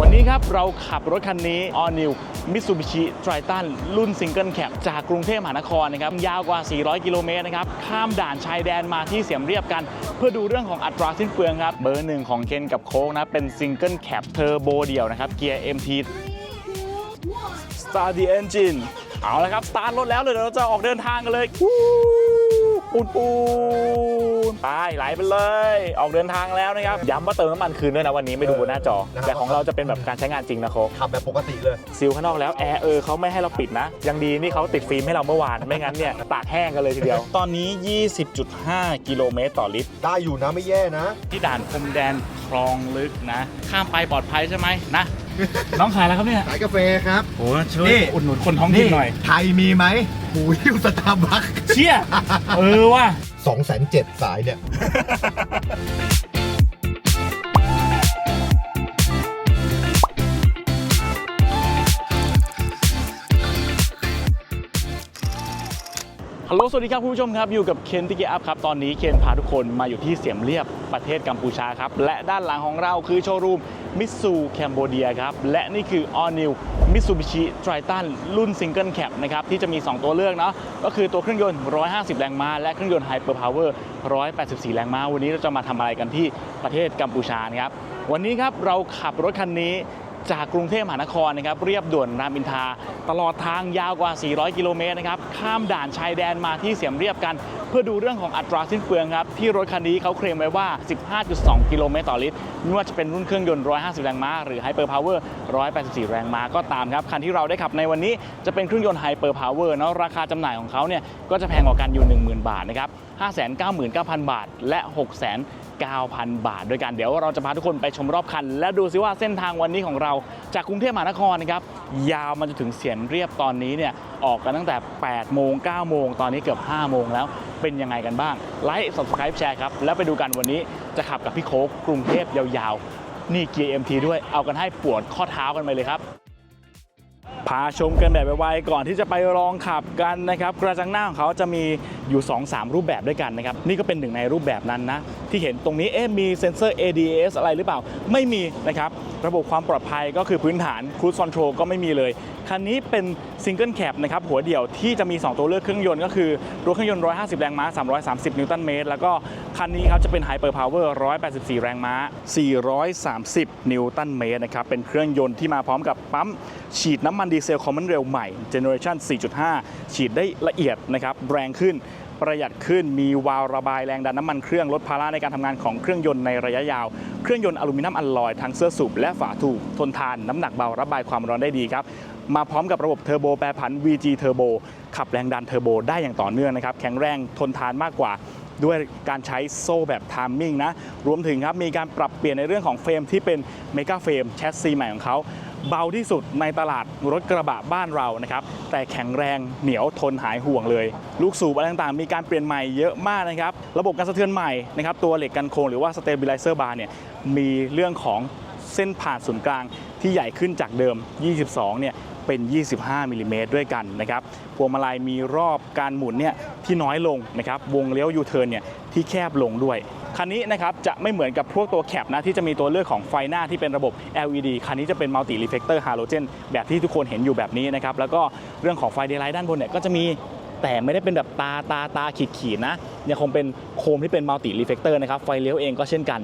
วันนี้ครับเราขับรถคันนี้ All New Mitsubishi Triton รุ่น Single Cab จากกรุงเทพมหานครนะครับ ยาวกว่า 400 กิโลเมตรนะครับ ข้ามด่านชายแดนมาที่เสียมเรียบกัน เพื่อดูเรื่องของอัตราสิ้นเปลืองครับ เบอร์หนึ่งของเคนกับโค้กนะ เป็น Single Cab Turbo เดียวนะครับ เกียร์ MT Start the engine เอาละครับ สตาร์ทรถแล้วเลยเดี๋ยวเราจะออกเดินทางกันเลย ปูนปูนไปไหลไปเลย ออกเดินทางแล้วนะครับ ย้ำว่าเติมน้ำมันคืนด้วยนะวันนี้ไม่ดูบนหน้าจอนะครับแต่ของเราจะเป็นแบบการใช้งานจริงนะโคกขับแบบปกติเลย ซิลข้างนอกแล้วแอร์เออเขาไม่ให้เราปิดนะ ยังดีนี่เขาติดฟิล์มให้เราเมื่อวาน ไม่งั้นเนี่ยตากแห้งกันเลยทีเดียว ตอนนี้ 20.5 กิโลเมตรต่อลิตร ได้อยู่นะไม่แย่นะ ที่ด่านพรมแดนคลองลึกนะ ข้ามไปปลอดภัยใช่ไหมนะ น้องขายแล้วครับเนี่ยขายกาแฟครับ โอ้ช่วยนี่ อุดหนุนคนท้องถิ่นหน่อย ไทยมีไหมหมูหิ้วสตาร์บัคเชี่ย เออว่ะสองแสนเจ็ดสายเนี่ย ฮัลโหล สวัสดีครับคุณผู้ชมครับ อยู่กับเคนติเกอัพครับ ตอนนี้เคนพาทุกคนมาอยู่ที่เสียมเรียบประเทศกัมพูชาครับ และด้านหลังของเราคือโชว์รูมมิ t ซูแคมโบเดียครับ และนี่คือ All New Mitsubishi Triton รุ่น Single Cab นะครับ ที่จะมี 2 ตัวเลือกเนาะก็คือตัวเครื่องยนต์ 150 แรงม้า และเครื่องยนต์ Hyper Power 184 แรงม้า วันนี้เราจะมาทำอะไรกันที่ประเทศกัมพูชานะครับวันนี้ครับเราขับรถคันนี้ จากกรุงเทพมหานครนะครับเรียบด่วนรามอินทราตลอดทางยาวกว่า 400 กิโลเมตรนะครับข้ามด่านชายแดนมาที่เสียมเรียบกัน เพื่อดูเรื่องของอัตราสิ้นเปลืองครับที่รถคันนี้เขาเคลมไว้ว่า 15.2 กิโลเมตรต่อลิตรไม่ว่าจะเป็นรุ่นเครื่องยนต์ 150 แรงม้า หรือ Hyper Power 184 แรงม้าก็ตามครับ คันที่เราได้ขับในวันนี้จะเป็นเครื่องยนต์ Hyper Power เนาะราคาจำหน่ายของเขาเนี่ยก็จะแพงกว่ากันอยู่ 10,000 บาทนะครับ599,000 บาทและ600,000 9,000 บาท ด้วยกันเดี๋ยวเราจะพาทุกคนไปชมรอบคัน และดูซิว่าเส้นทางวันนี้ของเราจากกรุงเทพมหานครนะครับยาวมาจนถึงเสียนเรียบตอนนี้เนี่ยออกกันตั้งแต่ 8 โมง 9 โมง ตอนนี้เกือบ 5 โมงแล้วเป็นยังไงกันบ้างไลค์ subscribe แชร์ครับ แล้วไปดูกันวันนี้จะขับกับพี่โค้กกรุงเทพยาวๆ นี่เกียร์ MT ด้วยเอากันให้ปวดข้อเท้ากันไปเลยครับ พาชมกันแบบไวๆก่อนที่จะไปลองขับกันนะครับกระจังหน้าของเขาจะมีอยู่ 2-3 รูปแบบด้วยกันนะครับ นี่ก็เป็นหนึ่งในรูปแบบนั้นนะ ที่เห็นตรงนี้เอ๊ะมีเซ็นเซอร์ ADAS อะไรหรือเปล่า ไม่มีนะครับ ระบบความปลอดภัยก็คือพื้นฐาน Cruise Control ก็ไม่มีเลยคันนี้เป็นซิงเกิลแคบนะครับหัวเดี่ยวที่จะมี 2 ตัวเลือกเครื่องยนต์ก็คือตัวเครื่องยนต์ 150 แรงม้า 330 นิวตันเมตร แล้วก็คันนี้ครับจะเป็นไฮเปอร์พาวเวอร์ 184 แรงม้า 430 นิวตันเมตรนะครับเป็นเครื่องยนต์ที่มาพร้อมกับปั๊มฉีดน้ำมันดีเซลคอมมอนเรลใหม่เจเนอเรชั่น4.5 ฉีดได้ละเอียดนะครับแรงขึ้น ประหยัดขึ้นมีวาล์วระบายแรงดันน้ำมันเครื่องลดภาระในการทำงานของเครื่องยนต์ในระยะยาว เครื่องยนต์อลูมิเนียมอัลลอยทั้งเสื้อสูบและฝาถูกทนทานน้ำหนักเบาระบายความร้อนได้ดีครับมาพร้อมกับระบบเทอร์โบแปรผัน VG Turbo ขับแรงดันเทอร์โบได้อย่างต่อเนื่องนะครับแข็งแรงทนทานมากกว่า ด้วยการใช้โซ่แบบทามมิ่งนะ รวมถึงครับมีการปรับเปลี่ยนในเรื่องของเฟรมที่เป็นเมกาเฟรมแชสซีใหม่ของเขาเบาที่สุดในตลาดรถกระบะบ้านเรานะครับ แต่แข็งแรงเหนียวทนหายห่วงเลย ลูกสูบอะไรต่างๆ มีการเปลี่ยนใหม่เยอะมากนะครับ ระบบการสะเทือนใหม่นะครับ ตัวเหล็กกันโค้งหรือว่าสเต s t a b ไลเซอร์บาร์เนี่ยมีเรื่องของ เส้นผ่านศูนย์กลางที่ใหญ่ขึ้นจากเดิม 22 เนี่ยเป็น 25 มิลลิเมตรด้วยกันนะครับพวงมาลัยมีรอบการหมุนเนี่ยที่น้อยลงนะครับ วงเลี้ยวยูเทิร์นเนี่ยที่แคบลงด้วย คันนี้นะครับจะไม่เหมือนกับพวกตัวแคปนะที่จะมีตัวเลือกของไฟหน้าที่เป็นระบบ LED คันนี้จะเป็นมัลติรีเฟกเตอร์ฮาโลเจนแบบที่ทุกคนเห็นอยู่แบบนี้นะครับ แล้วก็เรื่องของไฟเดย์ไลท์ด้านบนเนี่ยก็จะมีแต่ไม่ได้เป็นแบบตาตาตาขีดขีดๆนะ ยังคงเป็นโคมที่เป็นมัลติรีเฟกเตอร์นะครับ ไฟเลี้ยวเองก็เช่นกัน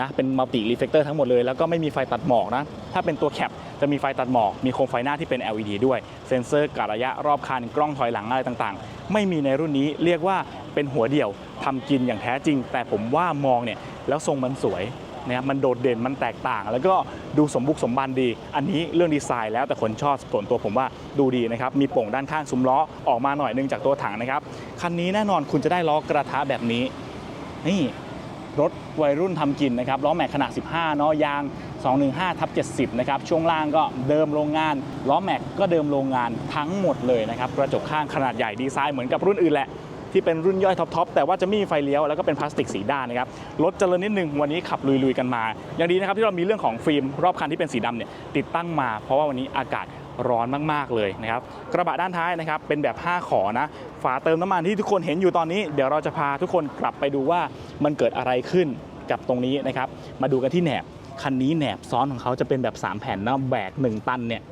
นะเป็นมัลติรีเฟกเตอร์ทั้งหมดเลย แล้วก็ไม่มีไฟตัดหมอกนะ ถ้าเป็นตัวแคปจะมีไฟตัดหมอก มีโคมไฟหน้าที่เป็น LED ด้วย เซ็นเซอร์กะระยะรอบคัน กล้องถอยหลังอะไรต่างๆ ไม่มีในรุ่นนี้เรียกว่าเป็นหัวเดี่ยวทำกินอย่างแท้จริง แต่ผมว่ามองเนี่ยแล้วทรงมันสวยนะครับมันโดดเด่นมันแตกต่าง แล้วก็ดูสมบุกสมบันดี อันนี้เรื่องดีไซน์แล้วแต่คนชอบส่วนตัวผมว่าดูดีนะครับมีโป่งด้านข้างซุ้มล้อออกมาหน่อยนึงจากตัวถังนะครับคันนี้แน่นอนคุณจะได้ล้อกระทะแบบนี้นี่ รถวัยรุ่นทำกินนะครับล้อแม็กขนาด 15 เนาะยาง 215ทับ70 นะครับช่วงล่างก็เดิมโรงงานล้อแม็กก็เดิมโรงงานทั้งหมดเลยนะครับกระจกข้างขนาดใหญ่ดีไซน์เหมือนกับรุ่นอื่นแหละที่เป็นรุ่นย่อยท็อปๆแต่ว่าจะม่มีไฟเลี้ยวแล้วก็เป็นพลาสติกสีด้านนะครับรถเจริญนิดนึงวันนี้ขับลุยๆกันมา อย่างดีนะครับที่เรามีเรื่องของฟิล์มรอบคันที่เป็นสีดำเนี่ยติดตั้งมา เพราะว่าวันนี้อากาศ ร้อนมากๆเลยนะครับกระบะด้านท้ายนะครับเป็นแบบ 5 ขอนะฝาเติมน้ำมันที่ทุกคนเห็นอยู่ตอนนี้เดี๋ยวเราจะพาทุกคนกลับไปดูว่ามันเกิดอะไรขึ้นกับตรงนี้นะครับมาดูกันที่แหนบคันนี้แหนบซ้อนของเขาจะเป็นแบบ 3 แผ่นนะแบก 1 ตันเนี่ย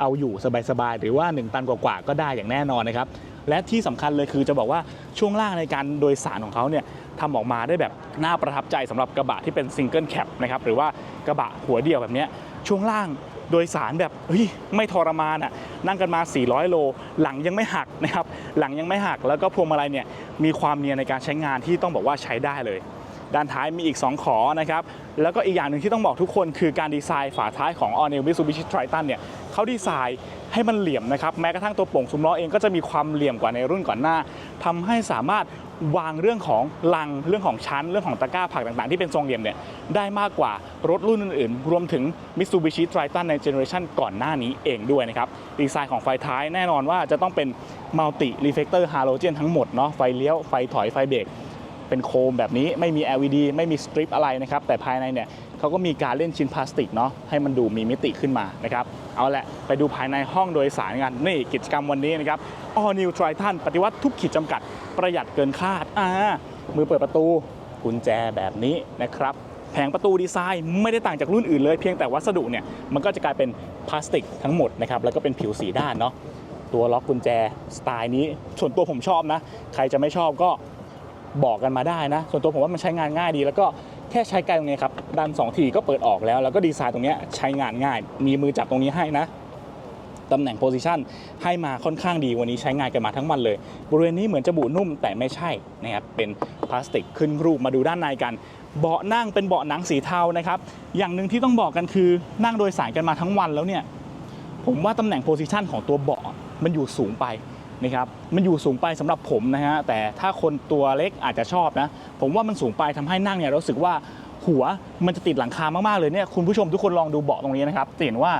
เอาอยู่สบายๆหรือว่า 1 ตันกว่าๆก็ได้อย่างแน่นอนนะครับและที่สำคัญเลยคือจะบอกว่าช่วงล่างในการโดยสารของเขาเนี่ยทำออกมาได้แบบน่าประทับใจสำหรับกระบะที่เป็นซิงเกิลแคปนะครับหรือว่ากระบะหัวเดียวแบบนี้ช่วงล่าง โดยสารแบบเฮ้ยไม่ทรมานอะนั่งกันมา 400 โล หลังยังไม่หักนะครับหลังยังไม่หักแล้วก็พวงมาลัยเนี่ยมีความเนียนในการใช้งานที่ต้องบอกว่าใช้ได้เลย ด้านท้ายมีอีก 2 ขอนะครับแล้วก็อีกอย่างหนึ่งที่ต้องบอกทุกคนคือการดีไซน์ฝาท้ายของ All New Mitsubishi Triton เนี่ยเขาดีไซน์ให้มันเหลี่ยมนะครับแม้กระทั่งตัวโป่งซุ้มล้อเองก็จะมีความเหลี่ยมกว่าในรุ่นก่อนหน้าทำให้สามารถ วางเรื่องของลังเรื่องของชั้นเรื่องของตะกร้าผักต่างๆ ที่เป็นทรงเหลี่ยมเนี่ยได้มากกว่ารถรุ่นอื่นๆ รวมถึง Mitsubishi Triton ในเจเนอเรชันก่อนหน้านี้เองด้วยนะครับดีไซน์ของไฟท้ายแน่นอนว่าจะต้องเป็นมัลติรีเฟกเตอร์ฮาโลเจนทั้งหมดเนาะไฟเลี้ยวไฟถอยไฟเบรกเป็นโคมแบบนี้ไม่มี LED ไม่มีสตริปอะไรนะครับแต่ภายในเนี่ย เขาก็มีการเล่นชิ้นพลาสติกเนาะให้มันดูมีมิติขึ้นมานะครับเอาละไปดูภายในห้องโดยสารกันนี่กิจกรรมวันนี้นะครับ All New Triton ปฏิวัติทุกขีดจำกัดประหยัดเกินคาดอ่ามือเปิดประตูกุญแจแบบนี้นะครับแผงประตูดีไซน์ไม่ได้ต่างจากรุ่นอื่นเลยเพียงแต่วัสดุเนี่ยมันก็จะกลายเป็นพลาสติกทั้งหมดนะครับแล้วก็เป็นผิวสีด้านเนาะตัวล็อกกุญแจสไตล์นี้ส่วนตัวผมชอบนะ ใครจะไม่ชอบก็บอกกันมาได้นะ ส่วนตัวผมว่ามันใช้งานง่ายดี แล้วก็ ค่ใช้ไกลตรงนี้ครับดัน2ทีก็เปิดออกแล้ว แล้วก็ดีไซน์ตรงนี้ใช้งานง่าย มีมือจับตรงนี้ให้นะตำแหน่งโพซิชันให้มาค่อนข้างดีวันนี้ใช้งานกันมาทั้งวันเลย บริเวณนี้เหมือนจะบุนุ่มแต่ไม่ใช่นะครับเป็นพลาสติกขึ้นรูปมาดูด้านในกัน เบาะนั่งเป็นเบาะหนังสีเทานะครับอย่างหนึ่งที่ต้องบอกกันคือนั่งโดยสารกันมาทั้งวันแล้วเนี่ยผมว่าตำแหน่งโพซิชันของตัวเบาะมันอยู่สูงไป นะครับมันอยู่สูงไปสำหรับผมนะฮะแต่ถ้าคนตัวเล็กอาจจะชอบนะ ผมว่ามันสูงไปทำให้นั่งเนี่ยรู้สึกว่าหัวมันจะติดหลังคามากๆเลยเนี่ยคุณผู้ชมทุกคนลองดูเบาะตรงนี้นะครับจะเห็นว่า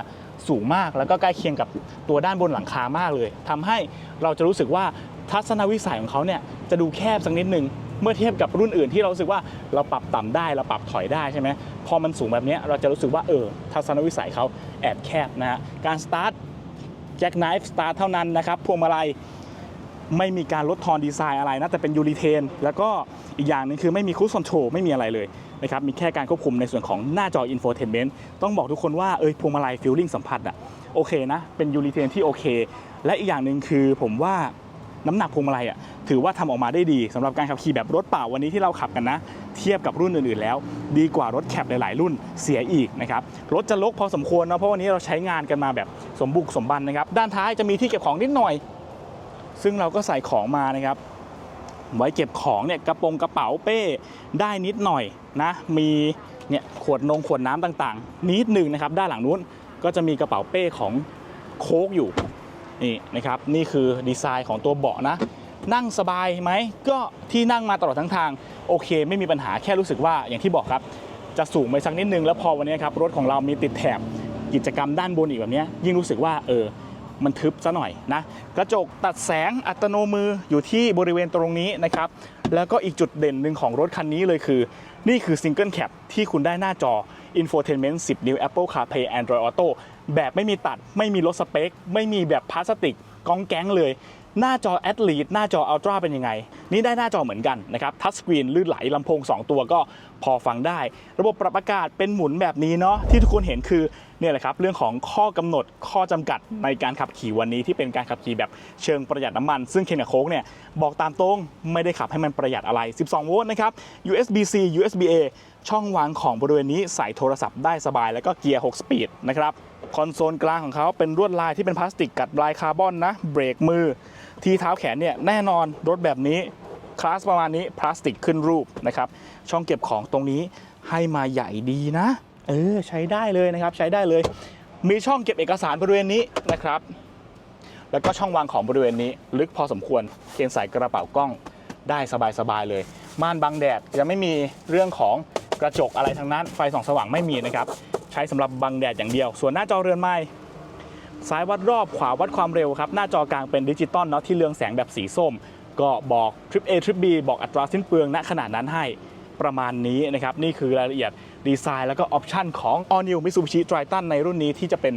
สูงมากแล้วก็ใกล้เคียงกับตัวด้านบนหลังคามากเลยทำให้เราจะรู้สึกว่าทัศนวิสัยของเขาเนี่ยจะดูแคบสักนิดนึงเมื่อเทียบกับรุ่นอื่นที่เราสึกว่าเราปรับต่ำได้เราปรับถอยได้ใช่ไหมพอมันสูงแบบนี้เราจะรู้สึกว่าเออทัศนวิสัยเขาแอบแคบนะฮะการสตาร์ทแจ็คไนฟ์สตาร์เท่านั้นนะครับพวงมาลัย ไม่มีการลดทอนดีไซน์อะไรนะแต่เป็นยูริเทน แล้วก็อีกอย่างหนึงคือไม่มีคูสคอนโทรลไม่มีอะไรเลยนะครับมีแค่การควบคุมในส่วนของหน้าจออินโฟเทนเมนต์ต้องบอกทุกคนว่าเอยพวงมาลัยฟิลลิ่งสัมผัสอะโอเคนะ เป็นยูริเทนที่โอเค และอีกอย่างหนึ่งคือผมว่าน้ำหนักพวงมาลัยอะถือว่าทำออกมาได้ดีสำหรับการขับขี่แบบรถเปล่าวันนี้ที่เราขับกันนะ เทียบกับรุ่นอื่นๆแล้ว ดีกว่ารถแคปหลายๆรุ่นเสียอีกนะครับรถจะลกพอสมควรนะเพราะวันนี้เราใช้งานกันมาแบบสมบุกสมบันนะครับด้านท้ายจะมีที่เก็บของนิดหน่อย ซึ่งเราก็ใส่ของมานะครับ ไว้เก็บของเนี่ยกระโปรงกระเป๋าเป้ได้นิดหน่อยนะ มีเนี่ยขวดนงขวดน้ำต่างๆ นิดหนึ่งนะครับ ด้านหลังนู้นก็จะมีกระเป๋าเป้ของโค้กอยู่นี่นะครับ นี่คือดีไซน์ของตัวเบาะนะ นั่งสบายไหมก็ที่นั่งมาตลอดทั้งทางโอเค ไม่มีปัญหาแค่รู้สึกว่าอย่างที่บอกครับ จะสูงไปสักนิดนึงแล้วพอวันนี้ครับรถของเรามีติดแถบกิจกรรมด้านบนอีกแบบนี้ยิ่งรู้สึกว่าเออ มันทึบซะหน่อยนะกระจกตัดแสงอัตโนมืออยู่ที่บริเวณตรงนี้นะครับแล้วก็อีกจุดเด่นหนึ่งของรถคันนี้เลยคือ นี่คือซิงเกิลแคปที่คุณได้หน้าจอ Infotainment 10 นิ้ว Apple CarPlay Android Auto แบบไม่มีตัดไม่มีลดสเปค ไม่มีแบบพลาสติกกองแก๊งเลย หน้าจอ a t h l e t หน้าจอ Ultra เป็นยังไง นี่ได้หน้าจอเหมือนกันนะครับทัชสกรีนลื่นไหลลำโพง 2 ตัวก็พอฟังได้ ระบบปรับอากาศเป็นหมุนแบบนี้เนาะที่ทุกคนเห็นคือ เนี่ยแหละครับเรื่องของข้อกำหนดข้อจำกัดในการขับขี่วันนี้ที่เป็นการขับขี่แบบเชิงประหยัดน้ำมัน ซึ่งเคนกับโค้กเนี่ยบอกตามตรงไม่ได้ขับให้มันประหยัดอะไร 12 โวลต์นะครับ USB-C USB-A ช่องวางของบริเวณนี้ใส่โทรศัพท์ได้สบาย แล้วก็เกียร์ 6 สปีดนะครับคอนโซลกลางของเขาเป็นลวดลายที่เป็นพลาสติกกัดลายคาร์บอนนะเบรกมือ ที่เท้าแขนเนี่ยแน่นอนรถแบบนี้คลาสประมาณนี้พลาสติกขึ้นรูปนะครับช่องเก็บของตรงนี้ให้มาใหญ่ดีนะ เออใช้ได้เลยนะครับใช้ได้เลย มีช่องเก็บเอกสารบริเวณนี้นะครับ แล้วก็ช่องวางของบริเวณนี้ ลึกพอสมควรเกณฑ์ใส่กระเป๋ากล้องได้สบายๆเลย ม่านบังแดดยังไม่มีเรื่องของกระจกอะไรทั้งนั้น ไฟส่องสว่างไม่มีนะครับ ใช้สำหรับบังแดดอย่างเดียว ส่วนหน้าจอเรือนไม้ซ้ายวัดรอบขวาวัดความเร็วครับ หน้าจอกลางเป็นดิจิตอลเนาะที่เรืองแสงแบบสีส้ม ก็บอกทริป A ทริป B บอกอัตราสิ้นเปลืองณขนาดนั้นให้ประมาณนี้นะครับ นี่คือรายละเอียด ดีไซน์แล้วก็ออปชันของ All New Mitsubishi Triton ในรุ่นนี้ที่จะเป็น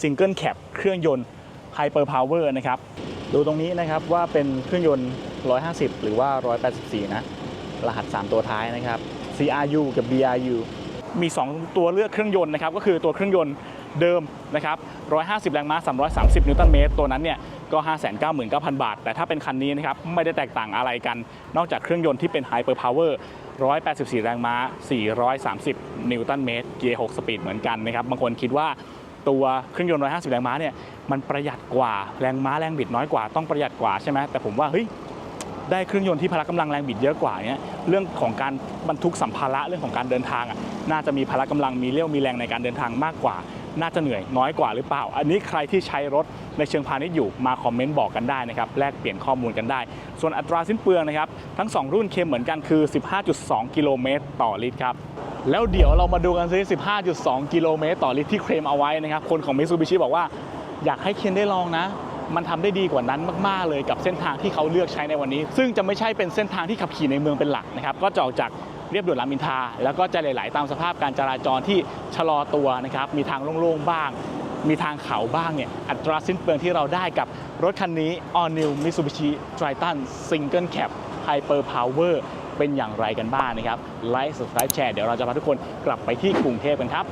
ซิงเกิลแคปเครื่องยนต์ Hyper Power นะครับ ดูตรงนี้นะครับว่าเป็นเครื่องยนต์ 150 หรือว่า 184 นะ รหัส 3 ตัวท้ายนะครับ CRU กับ BRU มี 2 ตัวเลือกเครื่องยนต์นะครับ ก็คือตัวเครื่องยนต์เดิมนะครับ 150 แรงม้า 330 นิวตันเมตร ตัวนั้นเนี่ย ก็ 599,000 บาท แต่ถ้าเป็นคันนี้นะครับ ไม่ได้แตกต่างอะไรกัน นอกจากเครื่องยนต์ที่เป็น Hyper Power 184 แรงม้า 430 นิวตันเมตร เกียร์ 6 สปีดเหมือนกันนะครับ บางคนคิดว่าตัวเครื่องยนต์ 150 แรงม้าเนี่ย มันประหยัดกว่า แรงม้าแรงบิดน้อยกว่า ต้องประหยัดกว่าใช่ไหม แต่ผมว่า เฮ้ย ได้เครื่องยนต์ที่พละกำลังแรงบิดเยอะกว่าเนี่ย เรื่องของการบรรทุกสัมภาระ เรื่องของการเดินทางอะ น่าจะมีพละกำลัง มีเรี่ยว มีแรงในการเดินทางมากกว่า น่าจะเหนื่อยน้อยกว่าหรือเปล่า อันนี้ใครที่ใช้รถในเชิงพาณิชย์อยู่มาคอมเมนต์บอกกันได้นะครับแลกเปลี่ยนข้อมูลกันได้ ส่วนอัตราสิ้นเปลืองนะครับทั้ง 2 รุ่นเคมเหมือนกันคือ 15.2 กิโลเมตรต่อลิตรครับแล้วเดี๋ยวเรามาดูกันซิ 15.2 กิโลเมตรต่อลิตรที่เคลมเอาไว้นะครับคนของ Mitsubishi บอกว่าอยากให้เคนได้ลองนะมันทำได้ดีกว่านั้นมาก ๆ เลยกับเส้นทางที่เขาเลือกใช้ในวันนี้ ซึ่งจะไม่ใช่เป็นเส้นทางที่ขับขี่ในเมืองเป็นหลักนะครับ ก็จะออกจาก เรียบด่วนรามอินทาแล้วก็จะไหลๆตามสภาพการจราจรที่ชะลอตัวนะครับมีทางโล่งๆบ้าง มีทางเขาบ้างเนี่ยอัตราสิ้นเปลืองที่เราได้กับรถคันนี้ All New Mitsubishi Triton Single Cab Hyper Power เป็นอย่างไรกันบ้างนะครับไลค์ subscribe แชร์เดี๋ยวเราจะพาทุกคนกลับไปที่กรุงเทพกันครับ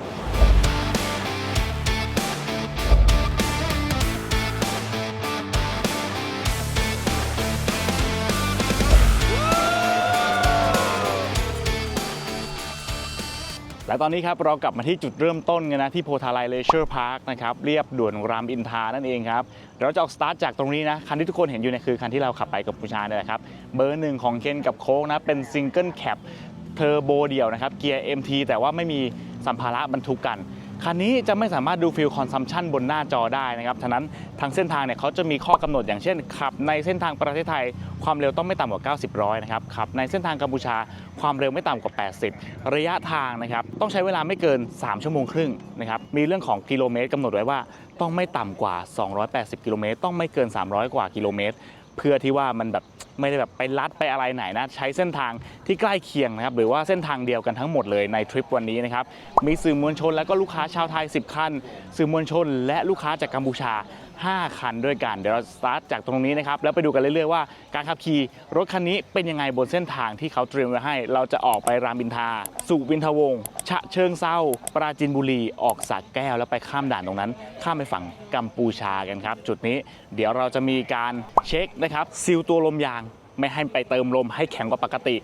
และตอนนี้ครับเรากลับมาที่จุดเริ่มต้นกันนะที่โพธาไลเลเชอร์พาร์คนะครับเรียบด่วนรามอินทานั่นเองครับเราจะออกสตาร์ทจากตรงนี้นะคันที่ทุกคนเห็นอยู่เนี่ยคือคันที่เราขับไปกับปูชาเนี่ยแหละครับเบอร์หนึ่งของเคนกับโค้กนะเป็นซิงเกิลแคปเทอร์โบเดี่ยวนะครับเกียร์ MT แต่ว่าไม่มีสัมภาระบรรทุกกัน คันนี้จะไม่สามารถดูฟิลคอนซัมชันบนหน้าจอได้นะครับฉะนั้นทางเส้นทางเนี่ยเขาจะมีข้อกำหนดอย่างเช่นขับ ในเส้นทางประเทศไทยความเร็วต้องไม่ต่ำกว่า 90 ร้อยนะครับขับในเส้นทางกัมพูชาความเร็วไม่ต่ำกว่า 80 ระยะทางนะครับต้องใช้เวลาไม่เกิน 3 ชั่วโมงครึ่งนะครับมีเรื่องของกิโลเมตรกำหนดไว้ว่าต้องไม่ต่ำกว่า 280 กิโลเมตรต้องไม่เกิน 300 กว่ากิโลเมตรเพื่อที่ว่ามันแบบ ไม่ได้แบบไปลัดไปอะไรไหนนะ ใช้เส้นทางที่ใกล้เคียงนะครับ หรือว่าเส้นทางเดียวกันทั้งหมดเลยในทริปวันนี้นะครับ มีสื่อมวลชนและก็ลูกค้าชาวไทย 10 คัน สื่อมวลชนและลูกค้าจากกัมพูชา 5 คันด้วยกัน เดี๋ยวเราสตาร์ทจากตรงนี้นะครับ แล้วไปดูกันเรื่อยๆว่าการขับขี่รถคันนี้เป็นยังไงบนเส้นทางที่เขาเตรียมไว้ให้ เราจะออกไปรามอินทา สุวินทวงศ์ฉะเชิงเซาปราจินบุรี ออกสระแก้ว แล้วไปข้ามด่านตรงนั้น ข้ามไปฝั่งกัมพูชากันครับ จุดนี้เดี๋ยวเราจะมีการเช็คนะครับซีลตัวลมยางไม่ให้ไปเติมลมให้แข็งกว่าปกติ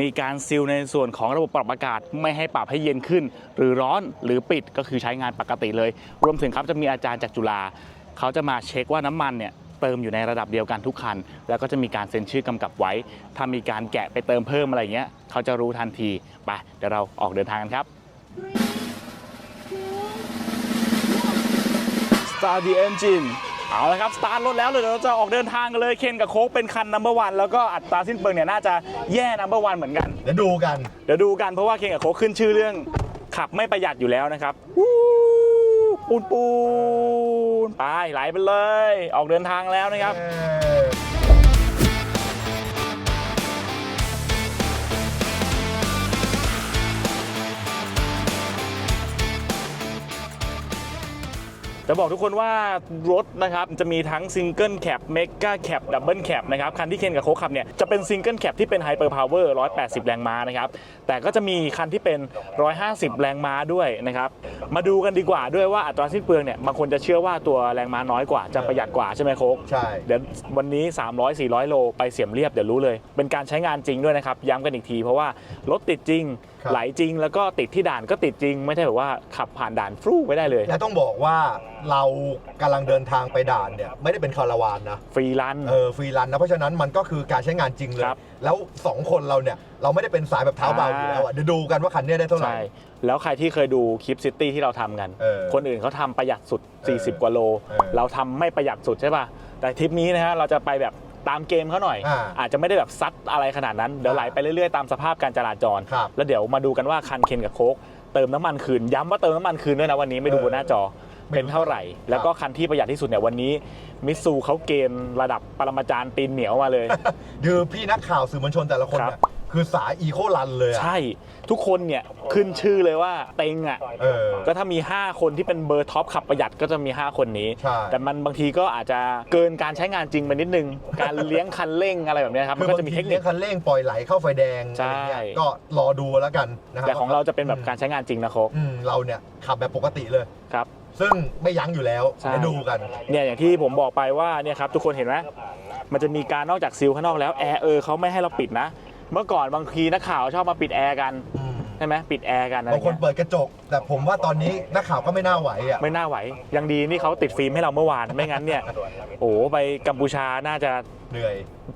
มีการซีลในส่วนของระบบปรับอากาศ ไม่ให้ปรับให้เย็นขึ้น หรือร้อนหรือปิดก็คือใช้งานปกติเลย รวมถึงครับจะมีอาจารย์จากจุฬา เขาจะมาเช็คว่าน้ำมันเนี่ยเติมอยู่ในระดับเดียวกันทุกคัน แล้วก็จะมีการเซ็นชื่อกำกับไว้ ถ้ามีการแกะไปเติมเพิ่มอะไรเงี้ย เขาจะรู้ทันที ไป เดี๋ยวเราออกเดินทางกันครับ Start the engine เอาละครับ สตาร์ทรถแล้วเลยเดี๋ยวเราจะออกเดินทางกันเลย เคนกับโค้กเป็นคันนัมเบอร์วันแล้วก็อัตราสิ้นเปลืองเนี่ยน่าจะแย่นัมเบอร์วันเหมือนกัน เดี๋ยวดูกัน เดี๋ยวดูกันเพราะว่าเคนกับโค้กขึ้นชื่อเรื่อง ขับไม่ประหยัดอยู่แล้วนะครับวู้ ปูนปูนไปไหลไปเลย ออกเดินทางแล้วนะครับ จะบอกทุกคนว่ารถนะครับจะมีทั้งซิงเกิลแคปเมกาแคปดับเบิลแคปนะครับคันที่เคนกับโค้กขับเนี่ยจะเป็นซิงเกิลแคปที่เป็นไฮเปอร์พาวเวอร์180 แรงม้านะครับแต่ก็จะมีคันที่เป็น 150 แรงม้าด้วยนะครับมาดูกันดีกว่าด้วยว่าอัตราสิ้นเปลืองเนี่ยบางคนจะเชื่อว่าตัวแรงม้าน้อยกว่าจะประหยัดกว่าใช่ไหมโค้กใช่เดี๋ยววันนี้ 300 400 โลไปเสียมเรียบเดี๋ยวรู้เลย เป็นการใช้งานจริงด้วยนะครับย้ำกันอีกที เพราะว่ารถติดจริงครับ ไหลจริงแล้วก็ติดที่ด่านก็ติดจริง ไม่ใช่แบบว่าขับผ่านด่านฟรูไปได้เลย และต้องบอกว่าเรากำลังเดินทางไปด่านเนี่ยไม่ได้เป็นคาราวานนะฟรีรัน เออฟรีรันนะเพราะฉะนั้นมันก็คือการใช้งานจริงเลย ครับ แล้ว 2 คนเราเนี่ยเราไม่ได้เป็นสายแบบเท้าเบาอยู่แล้วอะเดี๋ยวดูกันว่าคันเนี้ยได้เท่าไหร่ ใช่แล้วใครที่เคยดูคลิปซิตี้ที่เราทำกัน เออคนอื่นเขาทำประหยัดสุดเออ40 กว่าโล เออ เราทำไม่ประหยัดสุดใช่ป่ะแต่ทริปนี้นะฮะเราจะไปแบบ ตามเกมเขาหน่อย อ่าอาจจะไม่ได้แบบซัดอะไรขนาดนั้น เดี๋ยวไหลไปเรื่อยๆ ตามสภาพการจราจร ครับ แล้วเดี๋ยวมาดูกันว่าคันเคนกับโค้กเติมน้ำมันคืน ย้ำว่าเติมน้ำมันคืนด้วยนะวันนี้ไม่ดูเออบนหน้าจอไม่เป็นเท่าไหร่ แล้วก็คันที่ประหยัดที่สุดเนี่ยวันนี้มิตซูเขาเกณฑ์ระดับปรมาจารย์ตีนเหนียวมาเลยคือพี่นักข่าวสื่อมวลชนแต่ละคนครับ เนี่ย คือสายอีโคลันเลยอะใช่ทุกคนเนี่ยขึ้นชื่อเลยว่าเต็งอะเออ ก็ถ้ามี 5 คนที่เป็นเบอร์ท็อปขับประหยัดก็จะมี 5 คนนี้ ใช่ แต่มันบางทีก็อาจจะเกินการใช้งานจริงไปนิดนึง การเลี้ยงคันเร่งอะไรแบบเนี้ยครับคืมันอก็บางจะมีทีเทคนิเลี้ยคงคันเร่งปล่อยไหลเข้าไฟแดงใช่ อะไรเงี้ยก็รอดูแล้วกันนะครัแต่ของเราจะเป็นแบบการใช้งานจริงนะโคกอืมเราเนี่ยขับแบบปกติเลย ครับ ซึ่งไม่ยั้งอยู่แล้วใช่ เดี๋ยวดูกันเนี่ยอย่างที่ผมบอกไปว่าเนี่ยครับทุกคนเห็นไหมมันจะมีการนอกจากซีลข้างนอกแล้วแอร์เออเขาไม่ให้เราปิดนะ เมื่อก่อนบางทีนักข่าวชอบมาปิดแอร์กันอืมใช่ไหมปิดแอร์กันอะไรบางคนเงี้ยเปิดกระจก แต่ผมว่าตอนนี้นักข่าวก็ไม่น่าไหวอะไม่น่าไหว ยังดีนี่เขาติดฟิล์มให้เราเมื่อวานไม่งั้นเนี่ยโอ้ไปกัมพูชาน่าจะ เหนื่อย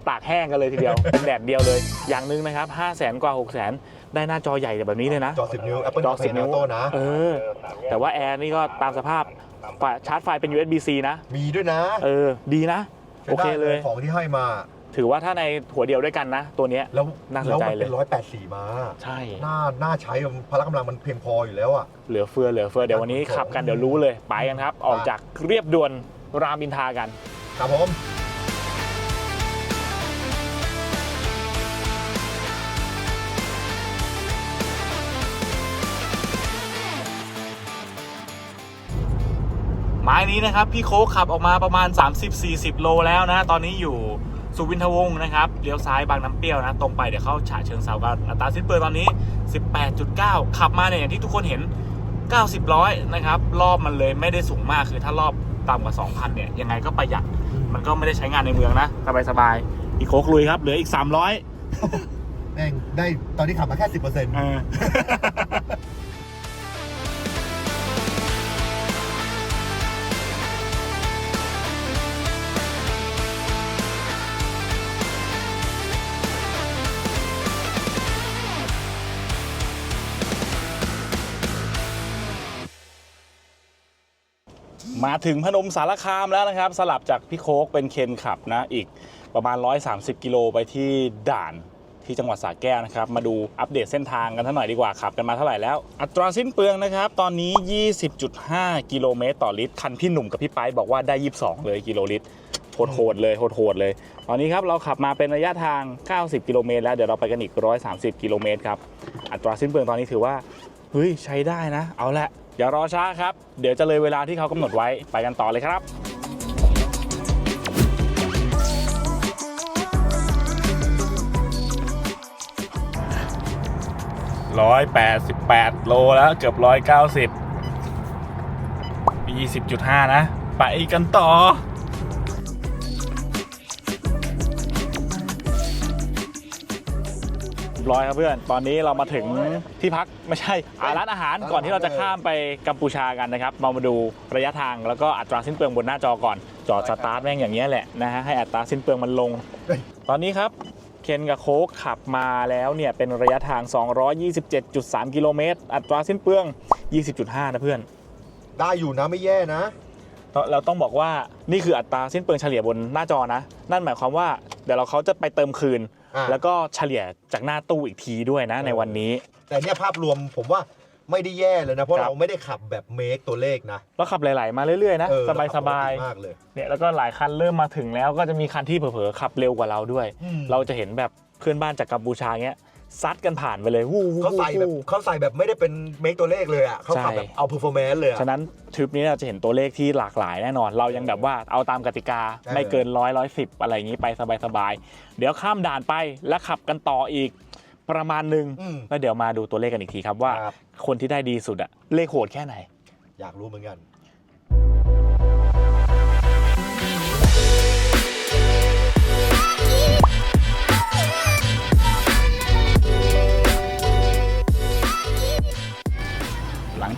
ตากแห้งกันเลยทีเดียว เป็นแดดเดียวเลย อย่างหนึ่งนะครับ 5 0 0แสนกว่า 6 0แสนได้หน้าจอใหญ่แบบนี้เลยนะ จอ 10 นิ้ว Apple จอ CarPlay 10 นิ้ว Auto นะ เออ แต่ว่าแอร์นี่ก็ตามสภาพฝาชาร์จไฟเป็น USB-C นะ มีด้วยนะเออ ดีนะใช้โอเคได้เลย ของที่ให้มา ถือว่าถ้าในหัวเดียวด้วยกันนะ ตัวเนี้ย แล้วน่าสนแล้วใจมันเลยเป็นร้อยแปดสี่มาใช่ น่าน่าใช้พละกำลังมันเพียงพออยู่แล้วอะ เหลือเฟือเหลือเฟือเดี๋ยววันนี้ขับกันเดี๋ยวรู้เลยไปกันครับ ออกจากเรียบด่วนรามอินทรากัน ครับผมไม้นี้นะครับ พี่โค้กขับออกมาประมาณ 30-40 โลแล้วนะ ตอนนี้อยู่ สุวินทวงศ์นะครับเลี้ยวซ้ายบางน้ำเปรี้ยวนะตรงไปเดี๋ยวเข้าฉะเชิงเซากันอัตราสิ้นเปลืองตอนนี้ 18.9 ขับมาเนี่ยอย่างที่ทุกคนเห็น 90 ร้อยนะครับรอบมันเลยไม่ได้สูงมากคือถ้ารอบต่ำกว่า 2,000 เนี่ยยังไงก็ประหยัดมันก็ไม่ได้ใช้งานในเมืองนะสบายๆพี่โค้กลุยครับเหลืออีก 300แม่งได้ตอนนี้ขับมาแค่สิบเปอร์เซ็นต์ มาถึงพนมสารคามแล้วนะครับ สลับจากพี่โคกเป็นเคนขับนะอีกประมาณ 130 กิโลไปที่ด่านที่จังหวัดสระแก้วนะครับ มาดูอัปเดตเส้นทางกันท่าหน่อยดีกว่าขับกันมาเท่าไหร่แล้ว อัตราสิ้นเปลืองนะครับ ตอนนี้ 20.5 กิโลเมตรต่อลิตร คันพี่หนุ่มกับพี่ไปบอกว่าได้ 22 เลยกิโลลิตรโหดๆเลยโหดๆเลย ตอนนี้ครับเราขับมาเป็นระยะทาง 90 กิโลเมตรแล้วเดี๋ยวเราไปกันอีก 130 กิโลเมตรครับอัตราสิ้นเปลืองตอนนี้ถือว่าเฮ้ยใช้ได้นะ เอาละ อย่ารอช้าครับ เดี๋ยวจะเลยเวลาที่เขากำหนดไว้ไปกันต่อเลยครับร้อยแปดสิบแปดโลแล้วเกือบร้อยเก้าสิบยี่สิบจุดห้านะ ไปกันต่อ ร้อยครับเพื่อน ตอนนี้เรามาถึงที่พักไม่ใช่อ่าร้านอาหารก่อนที่เราจะข้ามไปกัมพูชากันนะครับเรามาดูระยะทางแล้วก็อัตราสิ้นเปลืองบนหน้าจอก่อน จอดสตาร์ทแม่งอย่างเงี้ยแหละนะฮะให้อัตราสิ้นเปลืองมันลงเฮ้ยตอนนี้ครับเคนกับโค้กขับมาแล้วเนี่ยเป็นระยะทาง 227.3 กิโลเมตร อัตราสิ้นเปลือง 20.5 นะเพื่อน ได้อยู่นะไม่แย่นะเราต้องบอกว่านี่คืออัตราสิ้นเปลืองเฉลี่ยบนหน้าจอนะ นั่นหมายความว่าเดี๋ยวเราเขาจะไปเติมคืนอ่า แล้วก็เฉลี่ยจากหน้าตู้อีกทีด้วยนะในวันนี้ แต่เนี่ยภาพรวมผมว่าไม่ได้แย่เลยนะ เพราะครับเราไม่ได้ขับแบบเมคตัวเลขนะเราขับหลาย ๆ มาเรื่อย ๆ นะเออสบายเรสขับายปกติมากเลยเนี่ยแล้วก็หลายคันเริ่มมาถึงแล้วก็จะมีคันที่เผลอๆขับเร็วกว่าเราด้วยอืมเราจะเห็นแบบเพื่อนบ้านจากกัมพูชาเงี้ย ซัดกันผ่านไปเลยวู้วู้เขาใส่แบบวู้เขาใส่แบบไม่ได้เป็นเมคตัวเลขเลยอะเขาขับใช่แบบเอาเพอร์ฟอร์แมนซ์เลยอะฉะนั้นทริปนี้เราจะเห็นตัวเลขที่หลากหลายแน่นอน เรายังแบบว่าเอาตามกติกาเออไม่เกินร้อยร้อยสิบอะไรอย่างนี้ไปสบายๆเดี๋ยวข้ามด่านไปแล้วขับกันต่ออีกประมาณหนึ่งอืมแล้วเดี๋ยวมาดูตัวเลขกันอีกทีครับว่าครับคนที่ได้ดีสุดอะเลขโหดแค่ไหน อยากรู้เหมือนกัน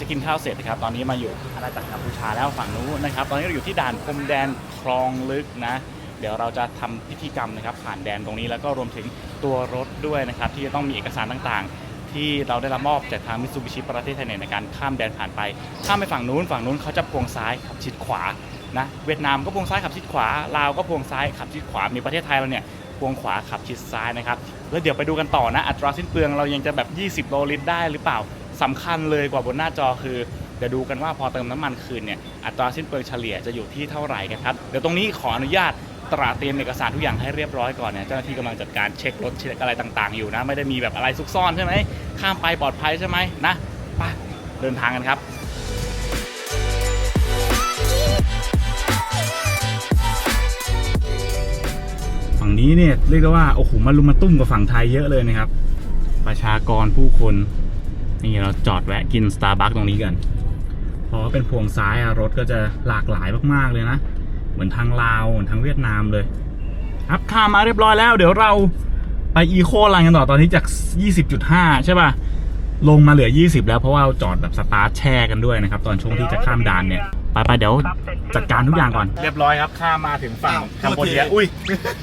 จากกินข้าวเสร็จนะครับ ตอนนี้มาอยู่อาณาจักรกัมพูชาแล้วฝั่งนู้นนะครับ ตอนนี้เราอยู่ที่ด่านพรมแดนคลองลึกนะ เดี๋ยวเราจะทำพิธีกรรมนะครับ ผ่านแดนตรงนี้แล้วก็รวมถึงตัวรถด้วยนะครับ ที่จะต้องมีเอกสารต่างๆ ที่เราได้รับมอบจากทางมิตซูบิชิประเทศไทยเนี่ยในการข้ามแดนผ่านไป ข้ามไปฝั่งนู้น ฝั่งนู้นเขาจะพวงซ้ายขับชิดขวานะเวียดนามก็พวงซ้ายขับชิดขวาลาวก็พวงซ้ายขับชิดขวามีประเทศไทยเราเนี่ยพวงขวาขับชิดซ้ายนะครับแล้วเดี๋ยวไปดูกันต่อนะ อัตราสิ้นเปลืองเรายังจะแบบ 20 โลลิตรได้หรือเปล่า สำคัญเลยกว่าบนหน้าจอคือเดี๋ยวดูกันว่าพอเติมน้ำมันคืนเนี่ยอัตราสิ้นเปลืองเฉลี่ยจะอยู่ที่เท่าไหร่กันครับเดี๋ยวตรงนี้ขออนุญาตตราเตรียมเอกสารทุกอย่างให้เรียบร้อยก่อนเนี่ยเจ้าหน้าที่กำลังจัดการเช็ครถเช็คอะไรต่างๆอยู่นะ ไม่ได้มีแบบอะไรซุกซ่อนใช่ไหมข้ามไปปลอดภัยใช่ไหมนะไปเดินทางกันครับฝั่งนี้เนี่ยเรียกได้ว่าโอ้โหมารุมมาตุ้มกับฝั่งไทยเยอะเลยนะครับ ประชากรผู้คน นี่เราจอดแวะกินสตาร์บัคตรงนี้กันเพราะเป็นพวงซ้ายอะรถก็จะหลากหลายมากๆเลยนะ เหมือนทางลาวเหมือนทางเวียดนามเลยครับข้ามาเรียบร้อยแล้ว เดี๋ยวเราไปอีโคลังกันต่อตอนนี้จาก 20.5 ใช่ป่ะ ลงมาเหลือ 20 แล้วเพราะว่าเราจอดแบบสตาร์ทแช่กันด้วยนะครับ ตอนช่วงที่จะข้ามด่านเนี่ย ไปไปๆเดี๋ยวจัดการทุกอย่างก่อน เรียบร้อยครับข้ามมาถึงฝั่งอ้าวคัมโบเดียโทษทีอุ้ย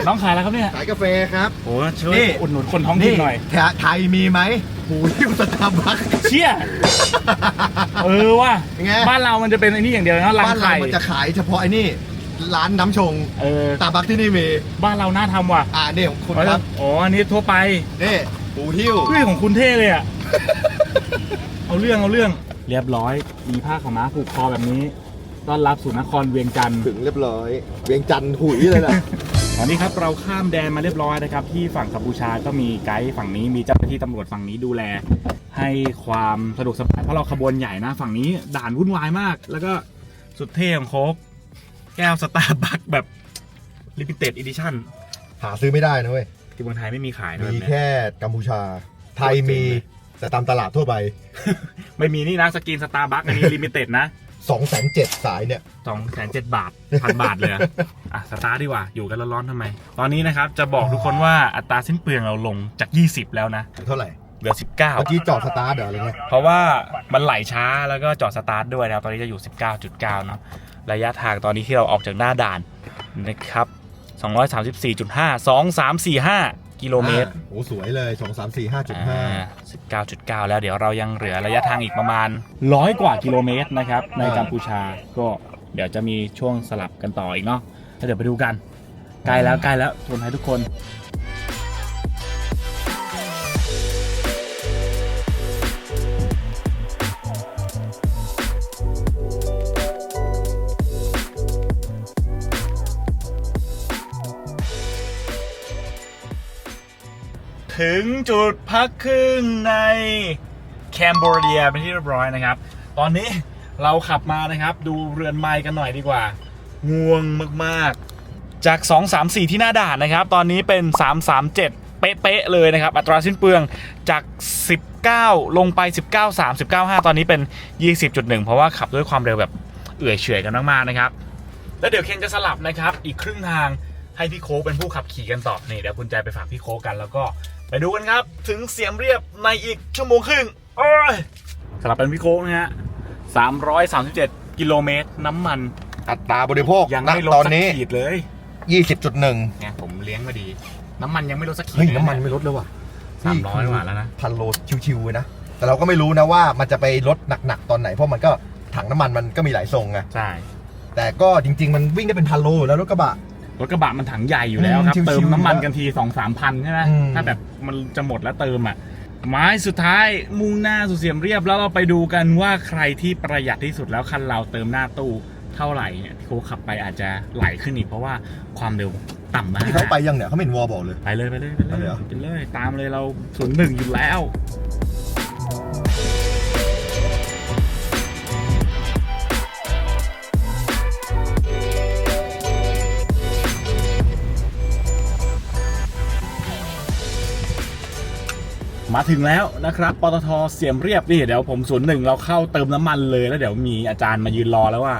น้องขายแล้วครับเนี่ยขายกาแฟครับโอ้ช่วยนี่อุดหนุนคนท้องถิ่นหน่อยไทยมีไหมหูยิ้วสตาร์บัคเชี่ยเออว่ะเป็นไงบ้านเรามันจะเป็นไอ้นี่อย่างเดียวนะรังบ้านเราไข่มันจะขายเฉพาะไอ้นี่ร้านน้ำชงเออสตาร์บัคที่นี่มี บ้านเราน่าทำว่ะ อ่านี่ของคุณครับ อ๋อ อันนี้ทั่วไปนี่หูหิ้วเรื่องของคุณเท่เลยอะ เอาเรื่องเอาเรื่อง เรียบร้อย มีผ้าขาวม้าผูกคอแบบนี้ ต้อนรับสู่นครเวียงจันทร์ถึงเรียบร้อย เวียงจันทร์หุยเลยนะตอนนี้ครับเราข้ามแดนมาเรียบร้อยนะครับ ที่ฝั่งกัมพูชาก็มีไกด์ฝั่งนี้มีเจ้าหน้าที่ตำรวจฝั่งนี้ดูแล ให้ความสะดวกสบายเพราะเราขบวนใหญ่นะฝั่งนี้ด่านวุ่นวายมาก แล้วก็สุดเท่ของโคกแก้วสตาร์บัคแบบลิมิเต็ดอีดิชั่นหาซื้อไม่ได้นะเว้ย ที่เมืองไทยไม่มีขายนะแบบมีเนี้ย แค่กัมพูชา ไทยมี แต่ตามตลาดทั่วไป ไม่มีนี่นะสกินสตาร์บัคอันนี้ลิมิเต็ดนะ 2 7 0 0 0สายเนี่ย สองแสนเจ็ดบาทพันบาทเลยอะอะสตาร์ทดีกว่า อยู่กันร้อนๆทำไม ตอนนี้นะครับ จะบอกทุกคนว่าอัตราสิ้นเปลืองเราลงจาก 20 แล้วนะ เท่าไหร่ เหลือ เมื่อกี้จอดสตาร์ทเดี๋ยวอะไรเงี้ย19เพราะว่ามันไหลช้าแล้วก็จอดสตาร์ทด้วยนะครับ ตอนนี้จะอยู่ 19.9เนาะระยะทางตอนนี้ที่เราออกจากหน้าด่านนะครับ 234.5 2 3 4 5 กิโลเมตรอ่าโอ้สวยเลย 2 3 4 5อ่า5 19.9 แล้วเดี๋ยวเรายังเหลือระยะทางอีกประมาณร้อยกว่ากิโลเมตรนะครับ ในกัมพูชาก็เดี๋ยวจะมีช่วงสลับกันต่ออีกเนาะแล้วเดี๋ยวไปดูกัน ใกล้แล้วใกล้แล้วทวนให้ทุกคน ถึงจุดพักครึ่งในแคนเบอร์เรียเป็นที่เรียบร้อยนะครับ ตอนนี้เราขับมานะครับ ดูเรือนไม้กันหน่อยดีกว่า ง่วงมากๆ จาก 2 3 4 ที่หน้าด่านนะครับ ตอนนี้เป็น 3 3 7 เป๊ะๆเลยนะครับ อัตราสิ้นเปลืองจาก 19 ลงไป 19 3 19 5 ตอนนี้เป็น 20.1 เพราะว่าขับด้วยความเร็วแบบเอื่อยเฉยกันมากๆนะครับแล้วเดี๋ยวเคนจะสลับนะครับ อีกครึ่งทางให้พี่โค้กเป็นผู้ขับขี่กันต่อนี่เดี๋ยวคุณแจไปฝากพี่โค้กกันแล้วก็ ไปดูกันครับ ถึงเสียมเรียบในอีกชั่วโมงครึ่งโอ้ยสลับเป็นพี่โค้กนะฮะ337กิโลเมตรน้ำมันอัตราบริโภคยังณไม่ลดตอนสักนี้ขีดเลย20.1ไงผมเลี้ยงมาดี น้ำมันยังไม่ลดสักขีดเฮ้ยลน้ำมันไม่ลดเลยว่ะสามร้อยกว่าแล้วนะพันโลชิวๆเลยนะ แต่เราก็ไม่รู้นะว่ามันจะไปลดหนักๆตอนไหน เพราะมันก็ถังน้ำมันมันก็มีหลายทรงไงใช่แต่ก็จริง ๆ มันวิ่งได้เป็นพันโลอยู่แล้วรถกระบะ รถกระบะมันถังใหญ่อยู่แล้วครับ อืมชิวๆเติมน้ำมันกันทีสองสามพันใช่ไหมอืม ถ้าแบบมันจะหมดแล้วเติมอะไม้สุดท้ายมุ่งหน้าสู่เสียมเรียบแล้วเราไปดูกันว่าใครที่ประหยัดที่สุดแล้วคันเราเติมหน้าตู้เท่าไหร่เนี่ยที่โค้ชขับไปอาจจะไหลขึ้นอีกเพราะว่าความเร็วต่ำมาก ที่เขาไปยังเนี่ยเขาไม่เห็นวอลบอกเลย ไปเลยไปเลยไปเลไปเลยเหรยอไปเลย ตามเลยเราศูนย์หนึ่งอยู่แล้ว มาถึงแล้วนะครับ ปตทเสียมเรียบนี่เดี๋ยวผมศูนย์หนึ่งเราเข้าเติมน้ำมันเลยแล้วเดี๋ยวมีอาจารย์มายืนรอแล้วว่า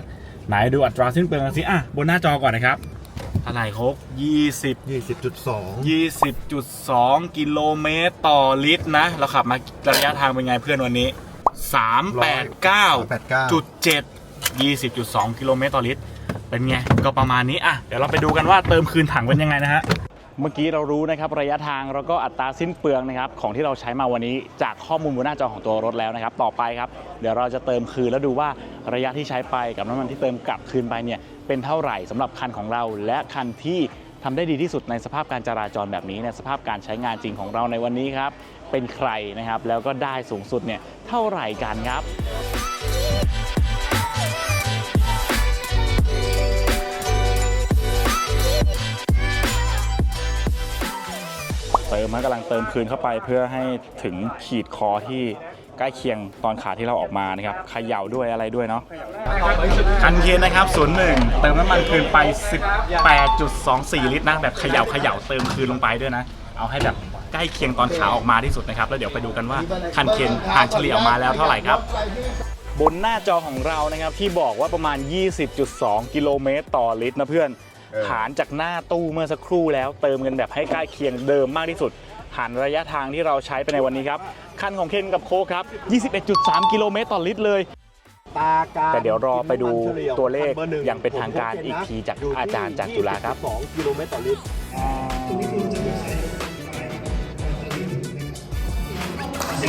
ไหนดูอัตราสิ้นเปลืองกันสิอะบนหน้าจอก่อนนะครับเท่าไหร่โคกยี่สิบ20.2 20.2กิโลเมตรต่อลิตรนะ เราขับมาระยะทางเป็นไงเพื่อนวันนี้389.7 20.2กิโลเมตรต่อลิตรเป็นไงก็ประมาณนี้อะเดี๋ยวเราไปดูกันว่าเติมคืนถังเป็นยังไงนะฮะ เมื่อกี้เรารู้นะครับระยะทางแล้วก็อัตราสิ้นเปลืองนะครับของที่เราใช้มาวันนี้จากข้อมูลบนหน้าจอของตัวรถแล้วนะครับ ต่อไปครับ เดี๋ยวเราจะเติมคืนแล้วดูว่าระยะที่ใช้ไปกับน้ำมันที่เติมกลับคืนไปเนี่ยเป็นเท่าไหร่สำหรับคันของเรา และคันที่ทำได้ดีที่สุดในสภาพการจราจรแบบนี้ในสภาพการใช้งานจริงของเราในวันนี้ครับ เป็นใครนะครับแล้วก็ได้สูงสุดเนี่ยเท่าไหร่กันครับ มันกำลังเติมคืนเข้าไปเพื่อให้ถึงขีดคอที่ใกล้เคียงตอนขาที่เราออกมานะครับเขย่าด้วยอะไรด้วยเนาะคันเคนนะครับศูนย์หนึ่งเติมน้ำมันคืนไป 18.24 ลิตรนะแบบเขย่าเขย่าเติมคืนลงไปด้วยนะ เอาให้แบบใกล้เคียงตอนขาออกมาที่สุดนะครับ แล้วเดี๋ยวไปดูกันว่าคันเคนผ่านเฉลี่ยออกมาแล้วเท่าไหร่ครับบนหน้าจอของเรานะครับที่บอกว่าประมาณ 20.2 กิโลเมตรต่อลิตรนะเพื่อนเออ หารจากหน้าตู้เมื่อสักครู่แล้วเติมกันแบบให้ใกล้เคียงเดิมมากที่สุดหารระยะทางที่เราใช้ไปในวันนี้ครับคันของเคนกับโคกครับ 21.3 กิโลเมตรต่อลิตรเลยตาการแต่เดี๋ยวรอไปดูตัวเลขบร์หนึ่อย่างเป็นทางการอีกทีจากอาจารย์จากจุฬาครับ2กิโลเมตรต่อลิตรเร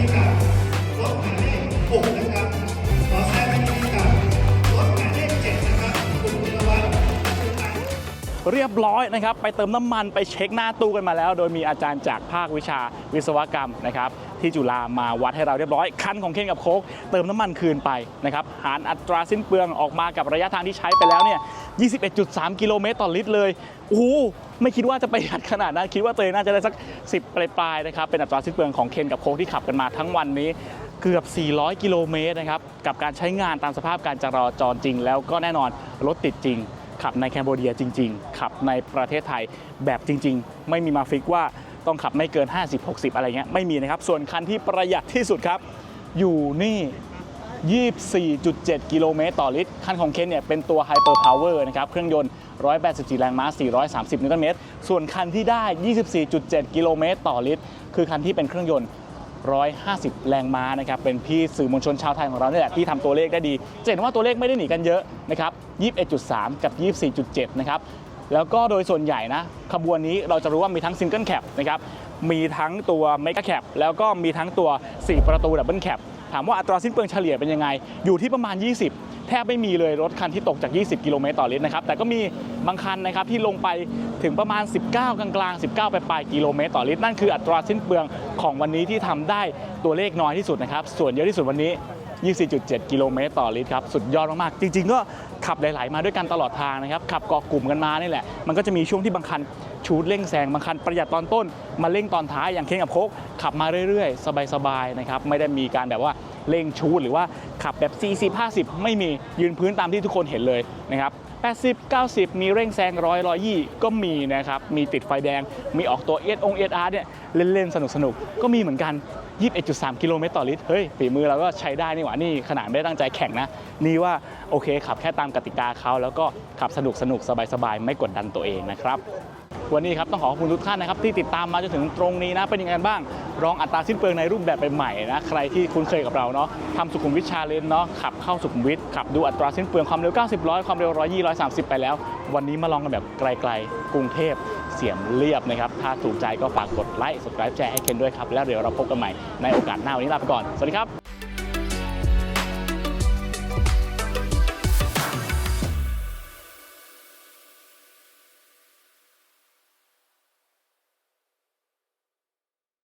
ียบร้ เรียบร้อยนะครับ ไปเติมน้ำมันไปเช็คหน้าตู้กันมาแล้ว โดยมีอาจารย์จากภาควิชาวิศวกรรมนะครับที่จุฬามาวัดให้เราเรียบร้อย คันของเคนกับโคกเติมน้ำมันคืนไปนะครับหารอัตราสิ้นเปลืองออกมากับระยะทางที่ใช้ไปแล้วเนี่ย 21.3 กิโลเมตรต่อลิตรเลยโอ้ไม่คิดว่าจะประหยัดขนาดนั้น คิดว่าตัวเองน่าจะได้สัก 10 ปลายๆนะครับ เป็นอัตราสิ้นเปลืองของเคนกับโคกที่ขับกันมาทั้งวันนี้เกือบ 400 กิโลเมตรนะครับ กับการใช้งานตามสภาพการจราจรจริง แล้วก็แน่นอนรถติดจริง ขับในแคนเบเดียจริง ๆ ขับในประเทศไทยแบบจริง ๆ ไม่มีมาฟิกว่าต้องขับไม่เกิน 50-60 อะไรเงี้ยไม่มีนะครับ ส่วนคันที่ประหยัดที่สุดครับ อยู่นี่ 24.7 กิโลเมตรต่อลิตร คันของเคนเนี่ยเป็นตัว Hyper Power นะครับ เครื่องยนต์ 184 แรงม้า 430 นิวตันเมตร ส่วนคันที่ได้ 24.7 กิโลเมตรต่อลิตร คือคันที่เป็นเครื่องยนต์ 150 แรงม้านะครับเป็นพี่สื่อมวลชนชาวไทยของเราเนี่ยแหละที่ทำตัวเลขได้ดีจะเห็นว่าตัวเลขไม่ได้หนีกันเยอะนะครับ21.3 กับ 24.7 นะครับแล้วก็โดยส่วนใหญ่นะขบวนนี้เราจะรู้ว่ามีทั้งซิงเกิลแคปนะครับมีทั้งตัวเมกะแคปแล้วก็มีทั้งตัว 4 ประตูดับเบิลแคปถามว่าอัตราสิ้นเปลืองเฉลี่ยเป็นยังไง อยู่ที่ประมาณ 20 แทบไม่มีเลยรถคันที่ตกจาก 20 กิโลเมตรต่อลิตรนะครับแต่ก็มีบางคันนะครับที่ลงไปถึงประมาณ 19 กลางๆ 19 ไปปลายกิโลเมตรต่อลิตรนั่นคืออัตราสิ้นเปลืองของวันนี้ที่ทำได้ตัวเลขน้อยที่สุดนะครับส่วนเยอะที่สุดวันนี้ 24.7 กิโลเมตรต่อลิตรครับ สุดยอดมากๆ จริง ๆ ก็ขับหลาย ๆ มาด้วยกันตลอดทางนะครับ ขับเกาะกลุ่มกันมานี่แหละ มันก็จะมีช่วงที่บางคันชูดเร่งแซง บางคันประหยัดตอนต้น มาเร่งตอนท้ายอย่างเค้งกับโคกขับมาเรื่อย ๆ สบาย ๆ นะครับ ไม่ได้มีการแบบว่าเร่งชูดหรือว่าขับแบบ 40 50 ไม่มียืนพื้นตามที่ทุกคนเห็นเลยนะครับ80 90 มีเร่งแซงร้อยร้อยยี่ก็มีนะครับ มีติดไฟแดง มีออกตัวเอสองเอสอาร์เนี่ยเล่น ๆ สนุก ๆ ก็มีเหมือนกัน 21.3 กิโลเมตรต่อลิตร เฮ้ยฝีมือเราก็ใช้ได้นี่หว่า นี่ขนาดไม่ได้ตั้งใจแข่งนะ นี่ว่าโอเคขับแค่ตามกติกาเขาแล้วก็ขับสนุกสนุกสบายสบายๆไม่กดดันตัวเองนะครับ วันนี้ครับต้องขอขอบคุณทุกท่านนะครับที่ติดตามมาจนถึงตรงนี้นะเป็นยังไงบ้างรองอัตราสิ้นเปลืองในรูปแบบใหม่ๆนะใครที่คุ้นเคยกับเราเนาะทำสุขุมวิทชาเลนเนาะขับเข้าสุขุมวิทขับดูอัตราสิ้นเปลืองความเร็ว 90ร้อยความเร็ว120 130ไปแล้ว วันนี้มาลองกันแบบไกลๆ กรุงเทพเสียมเรียบนะครับถ้าถูกใจก็ฝากกดไลค์ subscribe แชร์ให้เคนด้วยครับแล้วเดี๋ยวเราพบกันใหม่ในโอกาสหน้าวันนี้ลาไปก่อนสวัสดีครับ